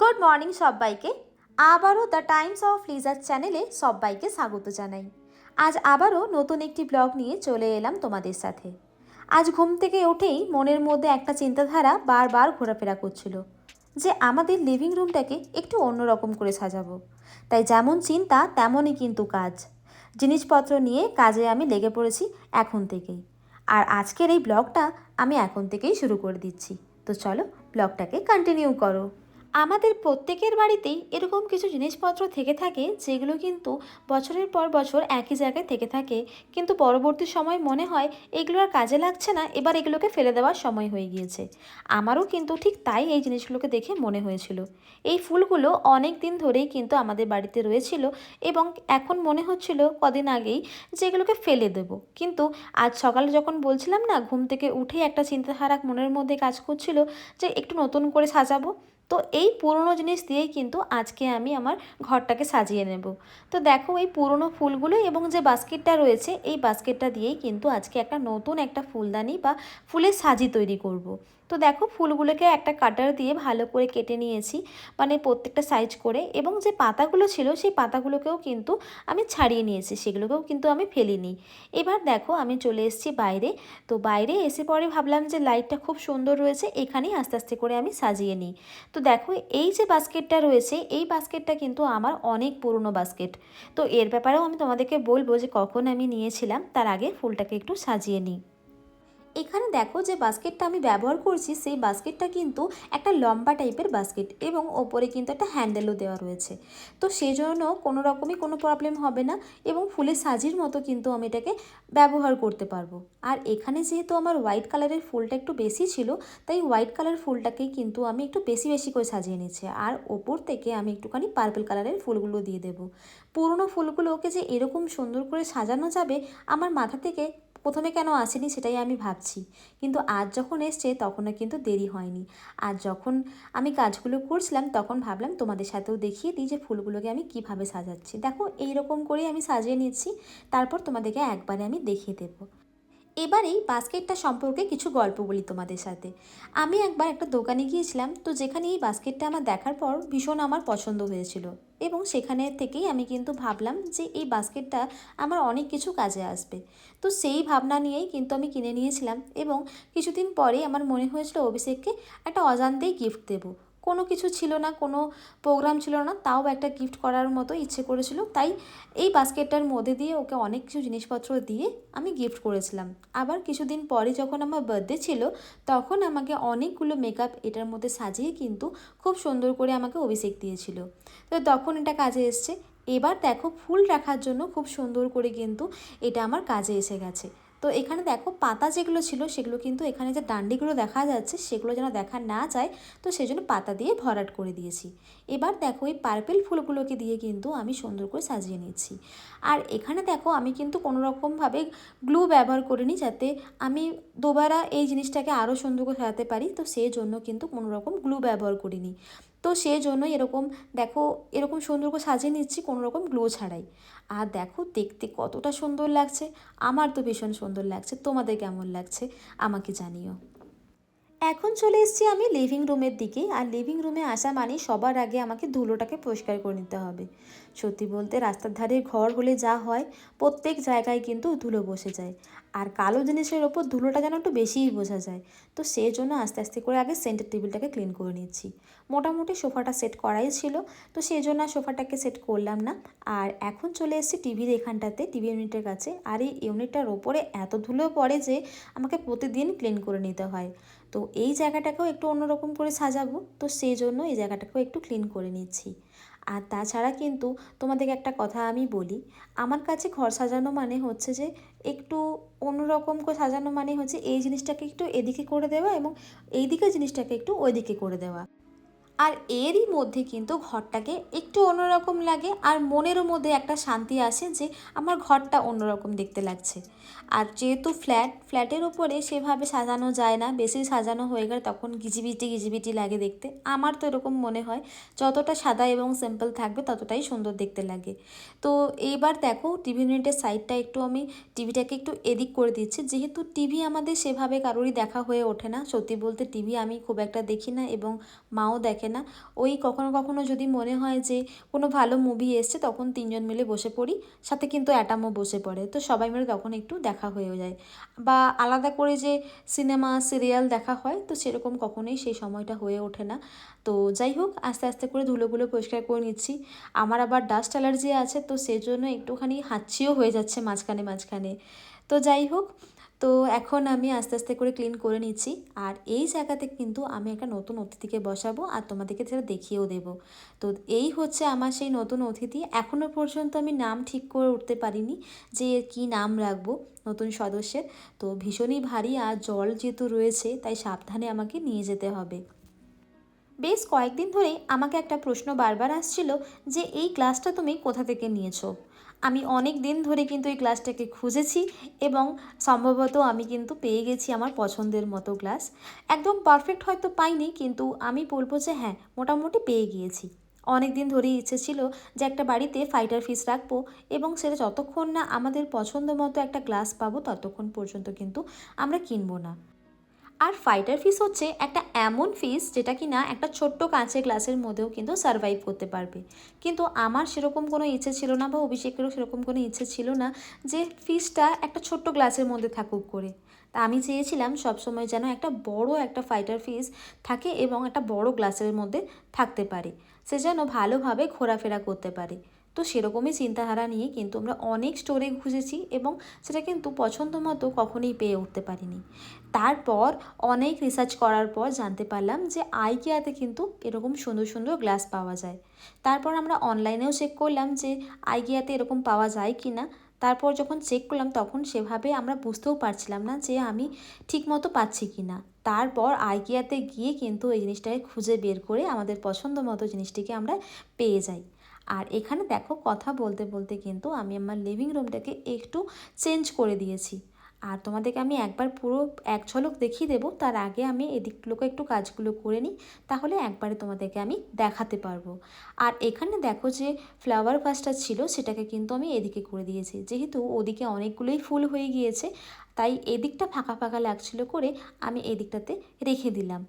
Good morning সবাইকে। আবারও the Times of লিজার চ্যানেলে সবাইকে স্বাগত জানাই। আজ আবারও নতুন একটি ব্লগ নিয়ে চলে এলাম তোমাদের সাথে। আজ ঘুম থেকে উঠেই মনের মধ্যে একটা চিন্তাধারা বারবার ঘোরাফেরা করছিল, যে আমাদের লিভিং রুমটাকে একটু অন্যরকম করে সাজাবো। তাই যেমন চিন্তা, তেমনই কিন্তু কাজ। জিনিসপত্র নিয়ে কাজে আমি লেগে পড়েছি এখন থেকেই। আর আজকের এই ব্লগটা আমি এখন থেকেই শুরু করে দিচ্ছি। তো চলো ব্লগটাকে কন্টিনিউ করো। আমাদের প্রত্যেকের বাড়িতেই এরকম কিছু জিনিসপত্র থেকে থাকে, যেগুলো কিন্তু বছরের পর বছর একই জায়গায় থেকে থাকে। কিন্তু পরবর্তী সময় মনে হয় এগুলো আর কাজে লাগছে না, এবার এগুলোকে ফেলে দেওয়ার সময় হয়ে গিয়েছে। আমারও কিন্তু ঠিক তাই এই জিনিসগুলোকে দেখে মনে হয়েছিল। এই ফুলগুলো অনেক দিন ধরেই কিন্তু আমাদের বাড়িতে রয়েছিল এবং এখন মনে হচ্ছিল কদিন আগেই যে এগুলোকে ফেলে দেব। কিন্তু আজ সকালে যখন বলছিলাম না, ঘুম থেকে উঠে একটা চিন্তাধারা মনের মধ্যে কাজ করছিল যে একটু নতুন করে সাজাবো তো এই পুরনো জিনিস দিয়েই কিন্তু আজকে আমি আমার ঘরটাকে সাজিয়ে নেব তো দেখো এই পুরনো ফুলগুলো এবং যে বাস্কেটটা রয়েছে, এই বাস্কেটটা দিয়েই কিন্তু আজকে একটা নতুন একটা ফুলদানি বা ফুলের সাজি তৈরি করব। তো দেখো ফুলগুলোকে একটা কাটার দিয়ে ভালো করে কেটে নিয়েছি মানে প্রত্যেকটা সাইজ করে এবং যে পাতাগুলো ছিল সেই পাতাগুলোকেও কিন্তু আমি ছাড়িয়ে নিয়েছি, সেগুলোকেও কিন্তু আমি ফেলিনি। এবার দেখো আমি চলে এসেছি বাইরে, তো বাইরে এসে পরে ভাবলাম যে লাইটটা খুব সুন্দর রয়েছে, এখানেই আস্তে আস্তে করে আমি সাজিয়ে নিই। তো দেখো এই যে বাস্কেটটা রয়েছে, এই বাস্কেটটা কিন্তু আমার অনেক পুরনো বাস্কেট। তো এর ব্যাপারেও আমি তোমাদেরকে বলব যে কখন আমি নিয়েছিলাম, তার আগে ফুলটাকে একটু সাজিয়ে নিই। এখানে দেখো যে বাস্কেটটা আমি ব্যবহার করছি, সেই বাস্কেটটা কিন্তু একটা লম্বা টাইপের বাস্কেট এবং ওপরে কিন্তু একটা হ্যান্ডেলও দেওয়া রয়েছে। তো সেই জন্য কোনো রকমই কোনো প্রবলেম হবে না এবং ফুলের সাজির মতো কিন্তু আমি এটাকে ব্যবহার করতে পারব। আর এখানে যেহেতু আমার হোয়াইট কালারের ফুলটা একটু বেশি ছিল, তাই হোয়াইট কালার ফুলটাকেই কিন্তু আমি একটু বেশি বেশি করে সাজিয়ে নিচ্ছি। আর ওপর থেকে আমি একটুখানি পার্পল কালারের ফুলগুলো দিয়ে দেবো। পুরনো ফুলগুলোকে যে এরকম সুন্দর করে সাজানো যাবে, আমার মাথা থেকে প্রথমে কেন আসেনি সেটাই আমি ভাবছি। কিন্তু আজ যখন এসছে তখনও কিন্তু দেরি হয়নি। আর যখন আমি কাজগুলো করছিলাম তখন ভাবলাম তোমাদের সাথেও দেখিয়ে দিই যে ফুলগুলোকে আমি কীভাবে সাজাচ্ছি। দেখো, এইরকম করেই আমি সাজিয়ে নিচ্ছি। তারপর তোমাদেরকে একবারে আমি দেখিয়ে দেবো। এবার এই বাস্কেটটা সম্পর্কে কিছু গল্প বলি তোমাদের সাথে। আমি একবার একটা দোকানে গিয়েছিলাম, তো যেখানে এই বাস্কেটটা আমার দেখার পর ভীষণ আমার পছন্দ হয়েছিল এবং সেখানে থেকেই আমি কিন্তু ভাবলাম যে এই বাস্কেটটা আমার অনেক কিছু কাজে আসবে। তো সেই ভাবনা নিয়েই কিন্তু আমি কিনে নিয়েছিলাম এবং কিছুদিন পরে আমার মনে হয়েছিল অভিষেককে একটা অজান্তেই গিফট দেবো। কোনো কিছু ছিল না, কোনো প্রোগ্রাম ছিল না, তাও একটা গিফট করার মতো ইচ্ছে করেছিল। তাই এই বাস্কেটটার মধ্যে দিয়ে ওকে অনেক কিছু জিনিসপত্র দিয়ে আমি গিফট করেছিলাম। আবার কিছুদিন পরে যখন আমার বার্থডে ছিল, তখন আমাকে অনেকগুলো মেকআপ এটার মধ্যে সাজিয়ে কিন্তু খুব সুন্দর করে আমাকে অভিষেক দিয়েছিল। তো তখন এটা কাজে এসছে। এবার দেখো, ফুল রাখার জন্য খুব সুন্দর করে কিন্তু এটা আমার কাজে এসে গেছে। তো এখানে দেখো পাতা যেগুলো ছিল, সেগুলো কিন্তু এখানে যে ডান্ডিগুলো দেখা যাচ্ছে, সেগুলো যেন দেখা না যায়, তো সেই জন্য পাতা দিয়ে ভরাট করে দিয়েছি। এবার দেখো এই পার্পেল ফুলগুলোকে দিয়ে কিন্তু আমি সুন্দর করে সাজিয়ে নিচ্ছি। আর এখানে দেখো আমি কিন্তু কোনো রকমভাবে গ্লু ব্যবহার করিনি, যাতে আমি দুবারা এই জিনিসটাকে আরও সুন্দর করে সাজাতে পারি, তো সেই জন্য কিন্তু কোনো রকম গ্লু ব্যবহার করিনি। তো সেই জন্য এরকম, দেখো, এরকম সুন্দর করে সাজিয়ে নিচ্ছি, কোনো রকম গ্লো ছাড়াই। আর দেখো, দেখতে কতটা সুন্দর লাগছে, আমার তো ভীষণ সুন্দর লাগছে, তোমাদের কেমন লাগছে, আমাকে জানিও। এখন চলে এসছি আমি লিভিং রুমের দিকে, আর লিভিং রুমে আসা মানে সবার আগে আমাকে ধুলোটাকে পরিষ্কার করে নিতে হবে। সত্যি বলতে রাস্তার ধারে ঘর হলে যা হয়, প্রত্যেক জায়গায় কিন্তু ধুলো বসে যায়। আর কালো জিনিসের ওপর ধুলোটা যেন একটু বেশিই বোঝা যায়। তো সেই জন্য আস্তে আস্তে করে আগে সেন্টার টেবিলটাকে ক্লিন করে নিচ্ছি। মোটামুটি সোফাটা সেট করাই ছিল, তো সেই জন্য সোফাটাকে সেট করলাম না। আর এখন চলে এসেছি টিভির এখানটাতে, টিভি ইউনিটের কাছে। আর এই ইউনিটটার ওপরে এত ধুলো পড়ে যে আমাকে প্রতিদিন ক্লিন করে নিতে হয়। তো এই জায়গাটাকেও একটু অন্যরকম করে সাজাবো, তো সেই জন্য এই জায়গাটাকেও একটু ক্লিন করে নিচ্ছি। আর তাছাড়া কিন্তু তোমাদেরকে একটা কথা আমি বলি, আমার কাছে ঘর সাজানো মানে হচ্ছে যে একটু অন্যরকম করে সাজানো মানে হচ্ছে এই জিনিসটাকে একটু এদিকে করে দেওয়া এবং এইদিকে জিনিসটাকে একটু ওইদিকে করে দেওয়া। আর এরই মধ্যে কিন্তু ঘরটাকে একটু অন্যরকম লাগে আর মনেরও মধ্যে একটা শান্তি আসে যে আমার ঘরটা অন্যরকম দেখতে লাগছে। আর যেহেতু ফ্ল্যাট, ফ্ল্যাটের উপরে সেভাবে সাজানো যায় না, বেশি সাজানো হয়ে গেলে তখন গিজিবিটি গিজিবিটি লাগে দেখতে। আমার তো এরকম মনে হয়, যতটা সাদা এবং সিম্পল থাকবে ততটাই সুন্দর দেখতে লাগে। তো এইবার দেখো টিভি ইউনিটের সাইডটা একটু আমি টিভিটাকে একটু এদিক করে দিচ্ছি। যেহেতু টিভি আমাদের সেভাবে কারোরই দেখা হয়ে ওঠে না, সত্যি বলতে টিভি আমি খুব একটা দেখি না এবং মাও দেখে থাকে না। ওই কখনো কখনো যদি মনে হয় যে কোনো ভালো মুভি এসছে, তখন তিনজন মিলে বসে পড়ি। সাথে কিন্তু অ্যাটামও বসে পড়ে। তো সবাই মিলে তখন একটু দেখা হয়ে যায়। বা আলাদা করে যে সিনেমা সিরিয়াল দেখা হয়, তো সেরকম কখনোই সেই সময়টা হয়ে ওঠে না। তো যাই হোক, আস্তে আস্তে করে ধুলোগুলো পরিষ্কার করে নিচ্ছি। আমার আবার ডাস্ট অ্যালার্জি আছে, তো সেজন্য একটুখানি হাঁচিও হয়ে যাচ্ছে মাঝখানে মাঝখানে। তো যাই হোক তো এখন আমি আস্তে আস্তে করে ক্লিন করে নিচ্ছি। আর এই জায়গাতে কিন্তু আমি একটা নতুন অতিথিকে বসাবো আর তোমাদেরকে সেটা দেখিয়েও দেবো। তো এই হচ্ছে আমার সেই নতুন অতিথি। এখনও পর্যন্ত আমি নাম ঠিক করে উঠতে পারিনি যে কি নাম রাখব নতুন সদস্যের। তো ভীষণই ভারী আর জল যেহেতু রয়েছে, তাই সাবধানে আমাকে নিয়ে যেতে হবে। বেশ কয়েকদিন ধরেই আমাকে একটা প্রশ্ন বারবার আসছিল যে, এই ক্লাসটা তুমি কোথা থেকে নিয়েছো? আমি অনেক দিন ধরে কিন্তু এই গ্লাসটাকে খুঁজেছি এবং সম্ভবত আমি কিন্তু পেয়ে গেছি আমার পছন্দের মতো গ্লাস একদম পারফেক্ট হয়তো পাইনি, কিন্তু আমি বলব যে হ্যাঁ মোটামুটি পেয়ে গিয়েছি। অনেক দিন ধরেই ইচ্ছে ছিল যে একটা বাড়িতে ফাইটার ফিস রাখব এবং সেটা যতক্ষণ না আমাদের পছন্দ মতো একটা গ্লাস পাবো ততক্ষণ পর্যন্ত কিন্তু আমরা কিনবো না। আর ফাইটার ফিস হচ্ছে একটা এমন ফিস যেটা কি না একটা ছোট্ট কাঁচের গ্লাসের মধ্যেও কিন্তু সারভাইভ করতে পারবে। কিন্তু আমার সেরকম কোনো ইচ্ছে ছিল না বা অভিষেকেরও সেরকম কোনো ইচ্ছে ছিল না যে ফিসটা একটা ছোট্ট গ্লাসের মধ্যে থাকুক করে। তা আমি চেয়েছিলাম সবসময় যেন একটা বড় একটা ফাইটার ফিস থাকে এবং একটা বড় গ্লাসের মধ্যে থাকতে পারে। সে যেন ভালোভাবে ঘোরাফেরা করতে পারে। তো সেরকমই চিন্তাধারা নিয়ে কিন্তু আমরা অনেক স্টোরে খুঁজেছি এবং সেটা কিন্তু পছন্দ মতো কখনোই পেয়ে উঠতে পারিনি। তারপর অনেক রিসার্চ করার পর জানতে পারলাম যে আইকিয়াতে কিন্তু এরকম সুন্দর সুন্দর গ্লাস পাওয়া যায়। তারপর আমরা অনলাইনেও চেক করলাম যে আইকিয়াতে এরকম পাওয়া যায় কি না তারপর যখন চেক করলাম তখন সেভাবে আমরা বুঝতেও পারছিলাম না যে আমি ঠিকমতো পাচ্ছি কি না তারপর আইকিয়াতে গিয়ে কিন্তু এই জিনিসটাকে খুঁজে বের করে আমাদের পছন্দ মতো জিনিসটিকে আমরা পেয়ে যাই। আর এখানে দেখো কথা বলতে বলতে কিন্তু আমি আমার লিভিং রুমটাকে একটু চেঞ্জ করে দিয়েছি। আর তোমাদেরকে আমি একবার পুরো এক ঝলক দেখিয়ে দেবো, তার আগে আমি এদিকগুলোকে একটু কাজগুলো করে নিই, তাহলে একবারে তোমাদেরকে আমি দেখাতে পারব। আর এখানে দেখো যে ফ্লাওয়ার ভাসটা ছিল, সেটাকে কিন্তু আমি এদিকে করে দিয়েছি। যেহেতু ওদিকে অনেকগুলোই ফুল হয়ে গিয়েছে, তাই এদিকটা ফাঁকা ফাঁকা লাগছিল করে আমি এদিকটাতে রেখে দিলাম।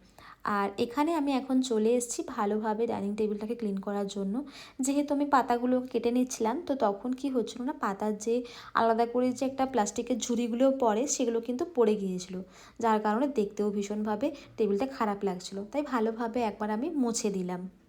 আর এখানে আমি এখন চলে এসেছি ভালোভাবে ডাইনিং টেবিলটাকে ক্লিন করার জন্য। যেহেতু আমি পাতাগুলো কেটে নিচ্ছিলাম, তো তখন কি হচ্ছিল না, পাতার যে আলাদা করে যে একটা প্লাস্টিকের ঝুড়িগুলো পড়ে, সেগুলো কিন্তু পড়ে গিয়েছিল, যার কারণে দেখতেও ভীষণভাবে টেবিলটা খারাপ লাগছিল। তাই ভালোভাবে একবার আমি মুছে দিলাম।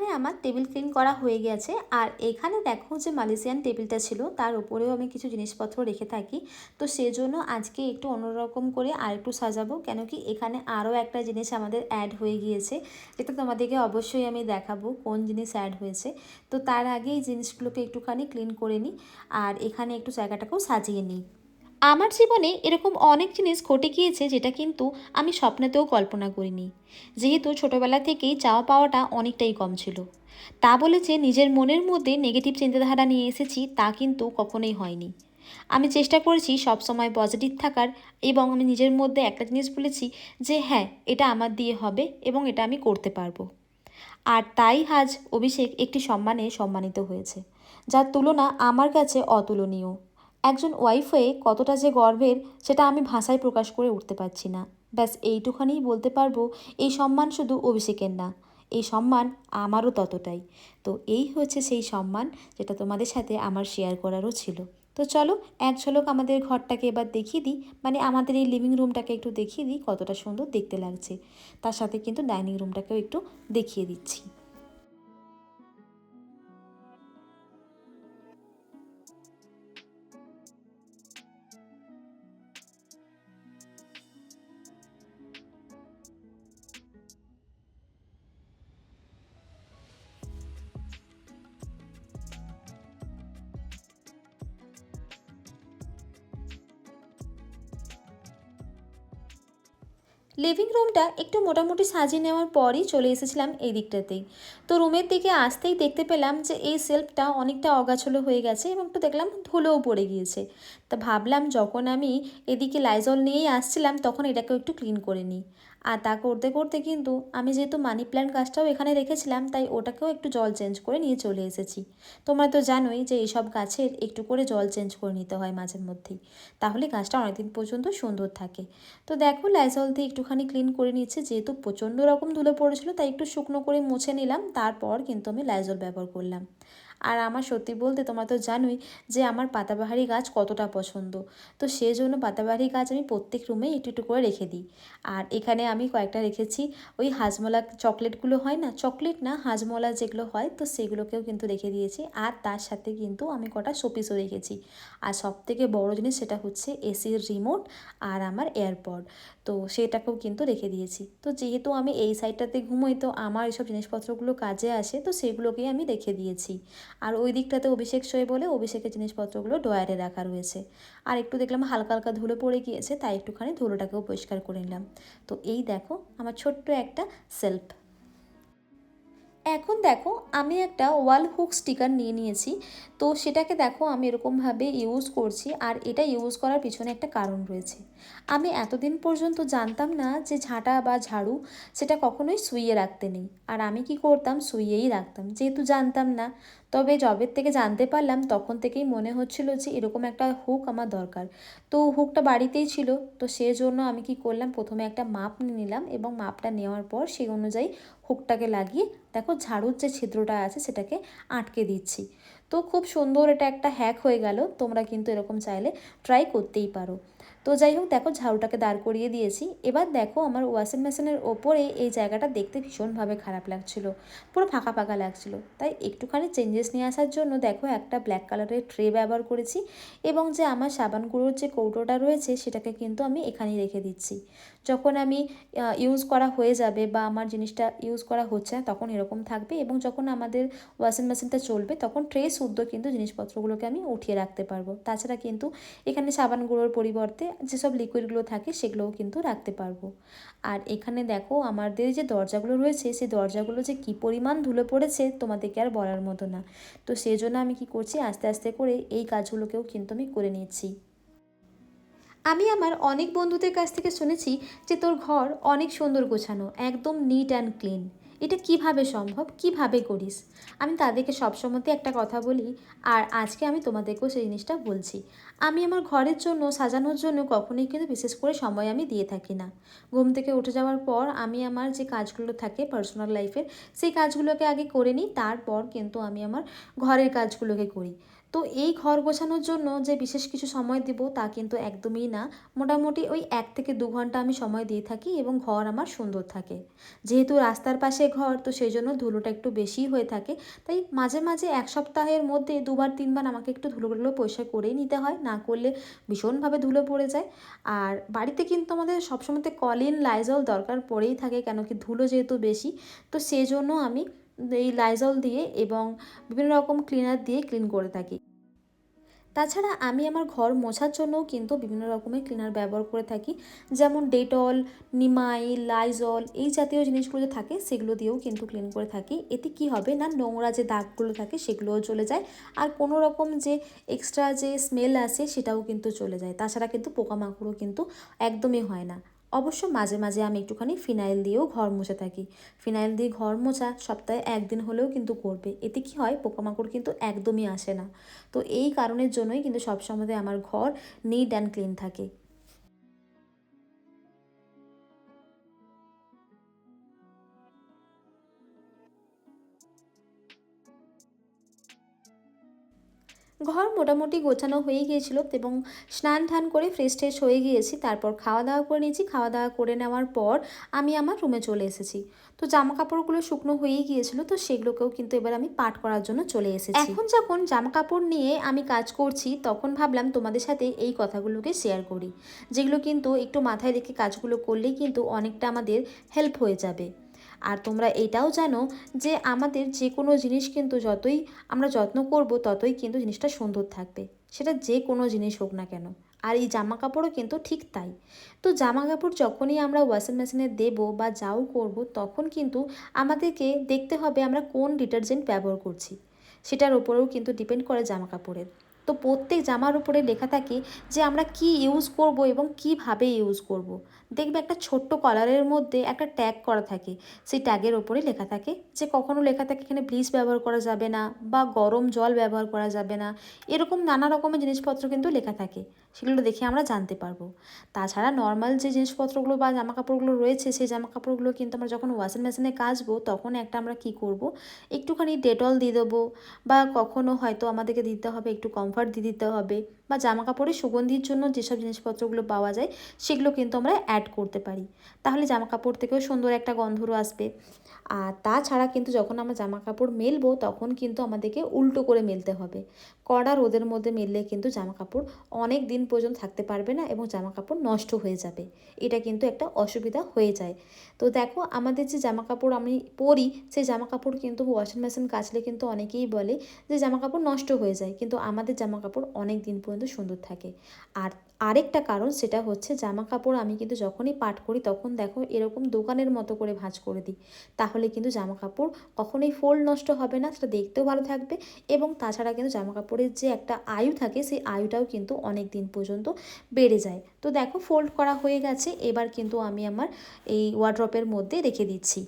এখানে আমার টেবিল ক্লিন করা হয়ে গেছে। আর এখানে দেখো যে মালয়েশিয়ান টেবিলটা ছিল, তার উপরেও আমি কিছু জিনিসপত্র রেখে থাকি। তো সেজন্য আজকে একটু অন্যরকম করে আর একটু সাজাবো, কেন কি এখানে আরও একটা জিনিস আমাদের অ্যাড হয়ে গিয়েছে। যেটা তোমাদেরকে অবশ্যই আমি দেখাবো কোন জিনিস অ্যাড হয়েছে। তো তার আগে এই জিনিসগুলোকে একটুখানি ক্লিন করে নিই, আর এখানে একটু জায়গাটাকেও সাজিয়ে নিই। আমার জীবনে এরকম অনেক জিনিস ঘটে গিয়েছে যেটা কিন্তু আমি স্বপ্নেতেও কল্পনা করিনি। যেহেতু ছোটোবেলা থেকেই চাওয়া পাওয়াটা অনেকটাই কম ছিল। তা বলে যে নিজের মনের মধ্যে নেগেটিভ চিন্তাধারা নিয়ে এসেছি তা কিন্তু কখনোই হয়নি। আমি চেষ্টা করেছি সবসময় পজিটিভ থাকার এবং আমি নিজের মধ্যে একটা জিনিস বলেছি যে হ্যাঁ এটা আমার দিয়ে হবে এবং এটা আমি করতে পারব। আর তাই আজ অভিষেক একটি সম্মানে সম্মানিত হয়েছে, যার তুলনা আমার কাছে অতুলনীয়। একজন ওয়াইফ হয়ে কতটা যে গর্বের, সেটা আমি ভাষায় প্রকাশ করে উঠতে পারছি না। ব্যাস, এইটুখানিই বলতে পারব, এই সম্মান শুধু অভিষেকের না। এই সম্মান আমারও ততটাই। তো এই হচ্ছে সেই সম্মান যেটা তোমাদের সাথে আমার শেয়ার করারও ছিল। তো চলো, এক ঝলক আমাদের ঘরটাকে এবার দেখিয়ে দিই। মানে আমাদের এই লিভিং রুমটাকে একটু দেখিয়ে দিই কতটা সুন্দর দেখতে লাগছে। তার সাথে কিন্তু ডাইনিং রুমটাকেও একটু দেখিয়ে দিচ্ছি। রুমটা একটু মোটামুটি সাজিয়ে নেওয়ার পরই চলে এসেছিলাম এই দিকটাতেই তো রুমের দিকে আসতেই দেখতে পেলাম যে এই সেলফটা অনেকটা অগাছলো হয়ে গেছে এবং একটু দেখলাম ধুলোও পড়ে গিয়েছে। তা ভাবলাম যখন আমি এদিকে লাইজল নিয়েই আসছিলাম তখন এটাকেও একটু ক্লিন করে নিই। আর তা করতে করতে কিন্তু আমি যেহেতু মানি প্ল্যান্ট গাছটাও এখানে রেখেছিলাম, তাই ওটাকেও একটু জল চেঞ্জ করে নিয়ে চলে এসেছি। তোমরা তো জানোই যে এইসব গাছের একটু করে জল চেঞ্জ করে নিতে হয় মাঝের মধ্যেই। তাহলে গাছটা অনেকদিন পর্যন্ত সুন্দর থাকে। তো দেখো লাইজল দিয়ে একটুখানি ক্লিন করে নিচ্ছে যেহেতু প্রচণ্ড রকম ধুলো পড়েছিল, তাই একটু শুকনো করে মুছে নিলাম, তারপর কিন্তু আমি লাইজল ব্যবহার করলাম। আর আমার সত্যি বলতে তোমরা তো জানোই যে আমার পাতাবাহারি গাছ কতটা পছন্দ। তো সেই জন্য পাতাবাহারি গাছ আমি প্রত্যেক রুমে একটু একটু করে রেখে দিই। আর এখানে আমি কয়েকটা রেখেছি। ওই হাজমলা চকলেটগুলো হয় না, চকলেট না, হাজমলা যেগুলো হয়, তো সেগুলোকেও কিন্তু রেখে দিয়েছি। আর তার সাথে কিন্তু আমি কটা শোপিসও রেখেছি। আর সব থেকে বড়ো জিনিস সেটা হচ্ছে এসির রিমোট আর আমার এয়ারপড। তো সেটাকেও কিন্তু রেখে দিয়েছি। তো যেহেতু আমি এই সাইডটাতে ঘুমোই, তো আমার এইসব জিনিসপত্রগুলো কাজে আসে, তো সেগুলোকেই আমি রেখে দিয়েছি। আর ওই দিকটাতে অভিষেক শোয় বলে অভিষেকের জিনিসপত্রগুলো ডয়ারে রাখা রয়েছে। আর একটু দেখলাম হালকা হালকা ধুলো পড়ে গিয়েছে, তাই একটুখানি ধুলোটাকেও পরিষ্কার করে নিলাম। তো এই দেখো, আমার ছোট্ট একটা সেলফ। এখন দেখো, আমি একটা ওয়াল হুক স্টিকার নিয়ে নিয়েছি। তো সেটাকে দেখো, আমি এরকমভাবে ইউজ করছি আর এটা ইউজ করার পিছনে একটা কারণ রয়েছে। আমি এতদিন পর্যন্ত জানতাম না যে ঝাঁটা বা ঝাড়ু সেটা কখনোই শুইয়ে রাখতে নেই। আর আমি কি করতাম, শুইয়েই রাখতাম। যেহেতু জানতাম না, তবে জবের থেকে জানতে পারলাম, তখন থেকেই মনে হচ্ছিল যে এরকম একটা হুক আমার দরকার। তো হুকটা বাড়িতেই ছিল, তো সেজন্য আমি কি করলাম, প্রথমে একটা মাপ নিয়ে নিলাম এবং মাপটা নেওয়ার পর সেই অনুযায়ী হুকটাকে লাগিয়ে দেখো ঝাড়ুর যে ছিদ্রটা আছে সেটাকে আটকে দিচ্ছি। তো খুব সুন্দর এটা একটা হ্যাক হয়ে গেল, তোমরা কিন্তু এরকম চাইলে ট্রাই করতেই পারো। তো যাই হোক, দেখো ঝাড়ুটাকে দাঁড় করিয়ে দিয়েছি। এবার দেখো আমার ওয়াশিং মেশিনের ওপরে এই জায়গাটা দেখতে ভীষণভাবে খারাপ লাগছিল, পুরো ফাঁকা ফাঁকা লাগছিল। তাই একটুখানি চেঞ্জেস নিয়ে আসার জন্য দেখো একটা ব্ল্যাক কালারের ট্রে ব্যবহার করেছি এবং যে আমার সাবান গুঁড়োর যে কৌটোটা রয়েছে সেটাকে কিন্তু আমি এখানেই রেখে দিচ্ছি। যখন আমি ইউজ করা হয়ে যাবে বা আমার জিনিসটা ইউজ করা হচ্ছে না তখন এরকম থাকবে এবং যখন আমাদের ওয়াশিং মেশিনটা চলবে তখন ট্রে শুদ্ধ কিন্তু জিনিসপত্রগুলোকে আমি উঠিয়ে রাখতে পারব। তাছাড়া কিন্তু এখানে সাবান গুঁড়োর পরিবর্তে যেসব লিকুইডগুলো থাকে সেগুলোও কিন্তু রাখতে পারব। আর এখানে দেখো আমাদের যে দরজাগুলো রয়েছে সেই দরজাগুলো যে কী পরিমাণ ধুলো পড়েছে তোমাদেরকে আর বলার মতো না। তো সেই জন্য আমি কি করছি? আস্তে আস্তে করে এই কাজগুলোকেও কিন্তু আমি করে নিচ্ছি। আমি আমার অনেক বন্ধুদের কাছ থেকে শুনেছি যে তোর ঘর অনেক সুন্দর গোছানো, একদম নিট অ্যান্ড ক্লিন এটা কীভাবে সম্ভব? কীভাবে করিস? আমি তাদেরকে সবসময়তে একটা কথা বলি, আর আজকে আমি তোমাদেরকেও সেই জিনিসটা বলছি। আমি আমার ঘরের জন্য, সাজানোর জন্য কখনোই কিন্তু বিশেষ করে সময় আমি দিয়ে থাকি না। ঘুম থেকে উঠে যাওয়ার পর আমি আমার যে কাজগুলো থাকে পার্সোনাল লাইফের সেই কাজগুলোকে আগে করে নিই, তারপর কিন্তু আমি আমার ঘরের কাজগুলোকে করি। তো এই ঘর গোছানোর জন্য যে বিশেষ কিছু সময় দেব তা কিন্তু একদমই না। মোটামুটি ওই এক থেকে দু ঘণ্টা আমি সময় দিয়ে থাকি এবং ঘর আমার সুন্দর থাকে। যেহেতু রাস্তার পাশে ঘর, তো সেই জন্য ধুলোটা একটু বেশিই হয়ে থাকে। তাই মাঝে মাঝে এক সপ্তাহের মধ্যে দুবার, তিনবার আমাকে একটু ধুলোগুলো পরিষ্কার করেই নিতে হয়। না করলে ভীষণভাবে ধুলো পড়ে যায়। আর বাড়িতে কিন্তু আমাদের সবসময়তে কলিন লাইজল দরকার পড়েই থাকে, কেন কি ধুলো যেহেতু বেশি, তো সেই জন্য আমি এই লাইজল দিয়ে এবং বিভিন্ন রকম ক্লিনার দিয়ে ক্লিন করে থাকি। তাছাড়া আমি আমার ঘর মোছার জন্যও কিন্তু বিভিন্ন রকমের ক্লিনার ব্যবহার করে থাকি। যেমন ডেটল নিমাই লাইজল এই জাতীয় জিনিসগুলো যে থাকে সেগুলো দিয়েও কিন্তু ক্লিন করে থাকি। এতে কি হবে না, নোংরা যে দাগগুলো থাকে সেগুলোও চলে যায়। আর কোনো রকম যে এক্সট্রা যে স্মেল আসে সেটাও কিন্তু চলে যায়। তাছাড়া কিন্তু পোকামাকড়ও কিন্তু একদমই হয় না। অবশ্য মাঝে মাঝে আমি একটুখানি ফিনাইল দিয়েও ঘর মোছে থাকি। ফিনাইল দিয়ে ঘর মোছা সপ্তাহে একদিন হলেও কিন্তু করবে। এতে কি হয়, পোকামাকড় কিন্তু একদমই আসে না। তো এই কারণের জন্যই কিন্তু সবসময় আমার ঘর নিট অ্যান্ড ক্লিন থাকে। ঘর মোটামুটি গোছানো হয়ে গিয়েছিল এবং স্নান টান করে ফ্রেশ ট্রেশ হয়ে গিয়েছি। তারপর খাওয়া দাওয়া করে নিয়েছি। খাওয়া দাওয়া করে নেওয়ার পর আমি আমার রুমে চলে এসেছি। তো জামা কাপড়গুলো শুকনো হয়েই গিয়েছিল, তো সেগুলোকেও কিন্তু এবার আমি পাট করার জন্য চলে এসেছি। এখন যখন জামা কাপড় নিয়ে আমি কাজ করছি, তখন ভাবলাম তোমাদের সাথে এই কথাগুলোকে শেয়ার করি, যেগুলো কিন্তু একটু মাথায় রেখে কাজগুলো করলেই কিন্তু অনেকটা আমাদের হেল্প হয়ে যাবে। আর তোমরা এটাও জানো যে আমাদের যে কোনো জিনিস কিন্তু যতই আমরা যত্ন করব, ততই কিন্তু জিনিসটা সুন্দর থাকবে। সেটা যে কোনো জিনিস হোক না কেন। আর এই জামা কাপড়ও কিন্তু ঠিক তাই। তো জামা কাপড় যখনই আমরা ওয়াশিং মেশিনে দেব বা যাও করব, তখন কিন্তু আমাদেরকে দেখতে হবে আমরা কোন ডিটারজেন্ট ব্যবহার করছি। সেটার ওপরেও কিন্তু ডিপেন্ড করে জামা কাপড়ের তো প্রত্যেক জামার উপরে লেখা থাকে যে আমরা কি ইউজ করব এবং কীভাবে ইউজ করব। দেখবে একটা ছোট্ট কলারের মধ্যে একটা ট্যাগ করা থাকে। সেই ট্যাগের ওপরে লেখা থাকে যে কখনো লেখা থাকে এখানে ব্লিচ ব্যবহার করা যাবে না বা গরম জল ব্যবহার করা যাবে না। এরকম নানা রকমের জিনিসপত্র কিন্তু লেখা থাকে। সেগুলো দেখে আমরা জানতে পারব। তাছাড়া নর্মাল যে জিনিসপত্রগুলো বা জামা কাপড়গুলো রয়েছে, সেই জামা কাপড়গুলো কিন্তু আমরা যখন ওয়াশিং মেশিনে কাচবো, তখন একটা আমরা কি করব? একটুখানি ডেটল দিয়ে দেবো বা কখনো হয়তো আমাদেরকে দিতে হবে, একটু কমফর্ট দিয়ে দিতে হবে। বা জামা কাপড়ে সুগন্ধির জন্য যেসব জিনিসপত্রগুলো পাওয়া যায়, সেগুলো কিন্তু আমরা অ্যাড করতে পারি। তাহলে জামা কাপড় থেকেও সুন্দর একটা গন্ধরও আসবে। আর তাছাড়া কিন্তু যখন আমরা জামা কাপড় মেলবো, তখন কিন্তু আমাদেরকে উল্টো করে মেলতে হবে। কড়া রোদের মধ্যে মেললে কিন্তু জামা কাপড় অনেক দিন পর্যন্ত থাকতে পারবে না এবং জামা কাপড় নষ্ট হয়ে যাবে। এটা কিন্তু একটা অসুবিধা হয়ে যায়। তো দেখো, আমাদের যে জামা কাপড় আমি পরি, সেই জামা কাপড় কিন্তু ওয়াশিং মেশিন কাচলে কিন্তু অনেকেই বলে যে জামা কাপড় নষ্ট হয়ে যায়। কিন্তু আমাদের জামা কাপড় অনেক দিন পর্যন্ত সুন্দর থাকে। আর আরেকটা কারণ সেটা হচ্ছে জামা কাপড় আমি কিন্তু যখনই পাট করি তখন দেখো এরকম দোকানের মতো করে ভাঁজ করে দিই। তাহলে কিন্তু জামা কাপড় কখনোই ফোল্ড নষ্ট হবে না, সেটা দেখতেও ভালো থাকবে এবং তাছাড়া কিন্তু জামা কাপড়ের যে একটা আয়ু থাকে সেই আয়ুটাও কিন্তু অনেক দিন পর্যন্ত বেড়ে যায়। তো দেখো ফোল্ড করা হয়ে গেছে, এবার কিন্তু আমি আমার এই ওয়ার্ড্রপের মধ্যে রেখে দিচ্ছি।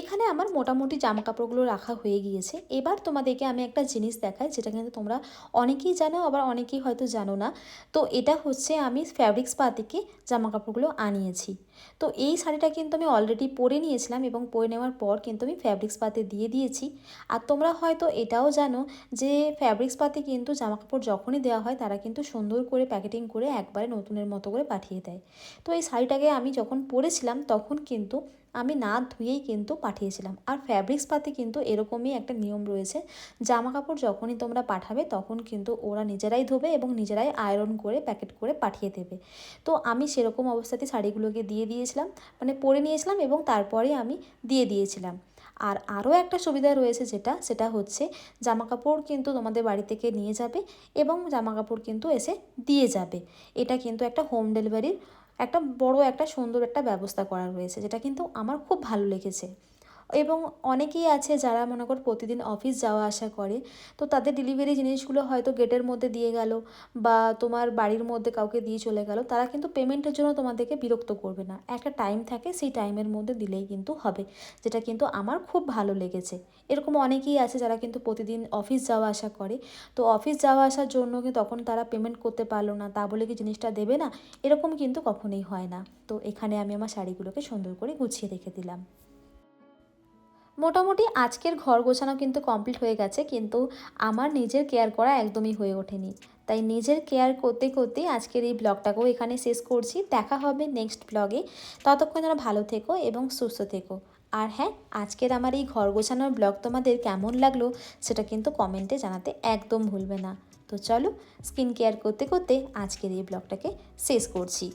এখানে আমার মোটামুটি জামা কাপড়গুলো রাখা হয়ে গিয়েছে। এবার তোমাদেরকে আমি একটা জিনিস দেখাই, যেটা কিন্তু তোমরা অনেকেই জানো, আবার অনেকেই হয়তো জানো না। তো এটা হচ্ছে আমি ফ্যাব্রিক্স পা থেকে জামা কাপড়গুলো আনিয়েছি। তো এই শাড়িটা কিন্তু আমি অলরেডি পরে নিয়েছিলাম এবং পরে নেওয়ার পর কিন্তু আমি ফ্যাব্রিক্স পাতে দিয়ে দিয়েছি। আর তোমরা হয়তো এটাও জানো যে ফ্যাব্রিক্স পাতে কিন্তু জামা কাপড় যখনই দেওয়া হয় তারা কিন্তু সুন্দর করে প্যাকেটিং করে একবারে নতুনের মতো করে পাঠিয়ে দেয়। তো এই শাড়িটাকে আমি যখন পরেছিলাম তখন কিন্তু আমি না ধুয়েই কিন্তু পাঠিয়েছিলাম। আর ফ্যাব্রিক্স পাতে কিন্তু এরকমই একটা নিয়ম রয়েছে জামা কাপড় যখনই তোমরা পাঠাবে তখন কিন্তু ওরা নিজেরাই ধোবে এবং নিজেরাই আয়রন করে প্যাকেট করে পাঠিয়ে দেবে। তো আমি সেরকম অবস্থাতে শাড়িগুলোকে দিয়ে দিয়েছিলাম মানে পরে নিয়েছিলাম এবং তারপরে আমি দিয়ে দিয়েছিলাম। আর আরও একটা সুবিধা রয়েছে যেটা, সেটা হচ্ছে জামা কাপড় কিন্তু তোমাদের বাড়ি থেকে নিয়ে যাবে এবং জামা কাপড় কিন্তু এসে দিয়ে যাবে। এটা কিন্তু একটা হোম ডেলিভারির একটা বড় একটা সুন্দর একটা ব্যবস্থা করা রয়েছে, যেটা কিন্তু আমার খুব ভালো লেগেছে। এবং অনেকেই আছে যারা মনে কর প্রতিদিন অফিস যাওয়া আসা করে, তো তাদের ডেলিভারি জিনিসগুলো হয়তো গেটের মধ্যে দিয়ে গেল বা তোমার বাড়ির মধ্যে কাউকে দিয়ে চলে গেল, তারা কিন্তু পেমেন্টের জন্য তোমাদেরকে বিরক্ত করবে না। একটা টাইম থাকে সেই টাইমের মধ্যে দিলেই কিন্তু হবে, যেটা কিন্তু আমার খুব ভালো লেগেছে। এরকম অনেকেই আছে যারা কিন্তু প্রতিদিন অফিস যাওয়া আসা করে, তো অফিস যাওয়া আসার জন্য তখন তারা পেমেন্ট করতে পারল না, তা বলে কি জিনিসটা দেবে না? এরকম কিন্তু কখনোই হয় না। তো এখানে আমি আমার শাড়িগুলোকে সুন্দর করে গুছিয়ে রেখে দিলাম। মোটামুটি আজকের ঘর গোছানো কিন্তু কমপ্লিট হয়ে গেছে, কিন্তু আমার নিজের কেয়ার করা একদমই হয়ে ওঠেনি। তাই নিজের কেয়ার করতে করতে আজকের এই ব্লগটাকেও এখানে শেষ করছি। দেখা হবে নেক্সট ব্লগে ততক্ষণ যেন ভালো থেকো এবং সুস্থ থেকো। আর হ্যাঁ আজকের আমার এই ঘর গোছানোর ব্লগ তোমাদের কেমন লাগল সেটা কিন্তু কমেন্টে জানাতে একদম ভুলবে না। তো চলো স্কিন কেয়ার করতে করতে আজকের এই ব্লগটাকে শেষ করছি।